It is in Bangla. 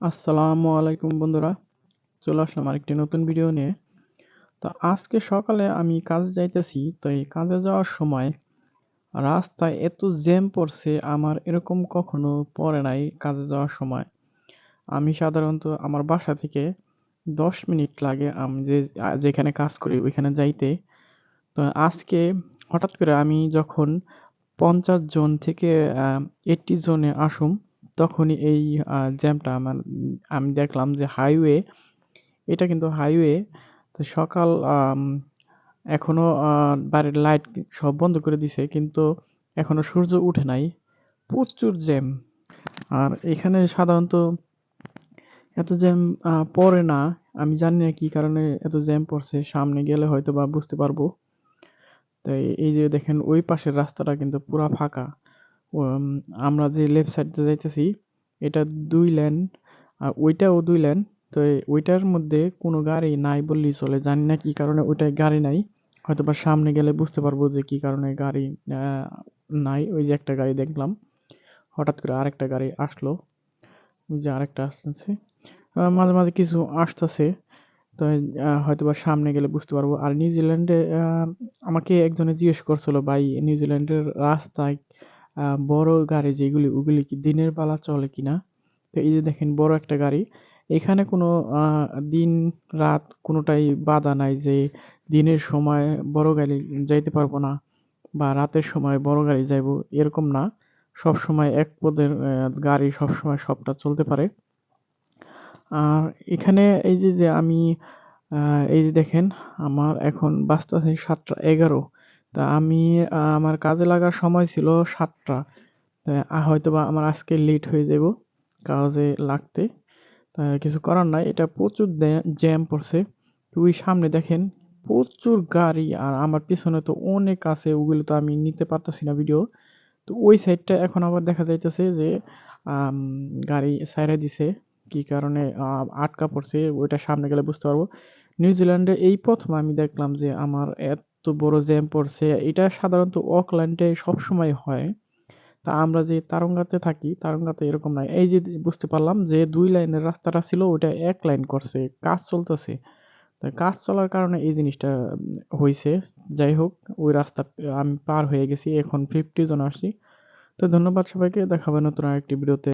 আসসালামু আলাইকুম বন্ধুরা, চলে আসলাম আরেকটি নতুন ভিডিও নিয়ে। তো আজকে সকালে আমি কাজে যাইতেছি, তো এই কাজে যাওয়ার সময় রাস্তায় এত জ্যাম পড়ছে, আমার এরকম কখনো পড়ে নাই কাজে যাওয়ার সময়। আমি সাধারণত আমার বাসা থেকে দশ মিনিট লাগে আমি যে, যেখানে কাজ করি ওইখানে যাইতে। তো আজকে হঠাৎ করে আমি যখন পঞ্চাশ জন থেকে এইটটি জনে আসুম তখনই এই জ্যামটা আমার, আমি দেখলাম যে হাইওয়ে এটা কিন্তু হাইওয়ে তো সকাল এখনও বাড়ির লাইট সব বন্ধ করে দিছে, কিন্তু এখনও সূর্য উঠে নাই। প্রচুর জ্যাম। আর এখানে সাধারণত এত জ্যাম পড়ে না। আমি জানি না কি কারণে এত জ্যাম পড়ছে, সামনে গেলে হয়তো বা বুঝতে পারব। তো এই যে দেখেন, ওই পাশের রাস্তাটা কিন্তু পুরা ফাঁকা। আমরা যে লেফট সাইড যাইতেছি, এটা দুই লেন আর ওইটাও দুই লেন তো ওইটার মধ্যে কোনো গাড়ি নাই বললেই চলে। জানি না কি কারণে ওইটায় গাড়ি নাই হয়তো বা সামনে গেলে বুঝতে পারব যে কি কারণে গাড়ি নাই। ওই যে একটা গাড়ি দেখলাম, হঠাৎ করে আরেকটা গাড়ি আসলো, ওই যে আরেকটা আসতেছে। মাঝে মাঝে কিছু আসতেছে, তো হয়তো বা সামনে গেলে বুঝতে পারব। আর নিউজিল্যান্ডে আমাকে একজনে জিজ্ঞেস করছিল, ভাই নিউজিল্যান্ডের রাস্তায় বড় গাড়ি যেগুলি, ওগুলি কি দিনের বেলা চলে কিনা? তো এই যে দেখেন, বড় একটা গাড়ি। এখানে কোনো দিন, রাত কোনোটাই বাধা নাই যে দিনের সময় বড় গাড়ি যাইতে পারব না বা রাতের সময় বড় গাড়ি যাইবো এরকম না। সব সময় এক পদের গাড়ি সব সময় সবটা চলতে পারে। আর এখানে এই যে যে আমি এই যে দেখেন, আমার এখন বাজতেছে সাতটা এগারো। তা আমি আমার কাজে লাগার সময় ছিল সাতটা। হয়তো বা আমার আজকে লেট হয়ে যাব কাজে লাগতে। কিছু করার নাই, এটা প্রচুর জ্যাম পড়ছে। তো ওই সামনে দেখেন, প্রচুর গাড়ি আর আমার পিছনে তো অনেক আছে, ওগুলো তো আমি নিতে পারতেছি না ভিডিও তো ওই সাইডটা এখন আবার দেখা যাইতেছে যে গাড়ি সাইডে দিছে। কি কারণে আটকা পড়ছে, ওইটা সামনে গেলে বুঝতে পারব। নিউজিল্যান্ডে এই প্রথম আমি দেখলাম যে, আমার এত বড় জ্যাম পড়ছে। এটা সাধারণত অকল্যান্ডে সবসময় হয়। তা আমরা যে তারঙ্গাতে থাকি, তারঙ্গাতে এরকম নাই। এই যে বুঝতে পারলাম যে দুই লাইনের রাস্তাটা ছিল, ওইটা এক লাইন করছে। কাজ চলতেছে। কাজ চলার কারণে এই জিনিসটা হয়েছে যাই হোক, ওই রাস্তা, আমি পার হয়ে গেছি। এখন ফিফটি জন আসছি। তো ধন্যবাদ সবাইকে। দেখাবেন নতুন আরেকটি ভিডিওতে।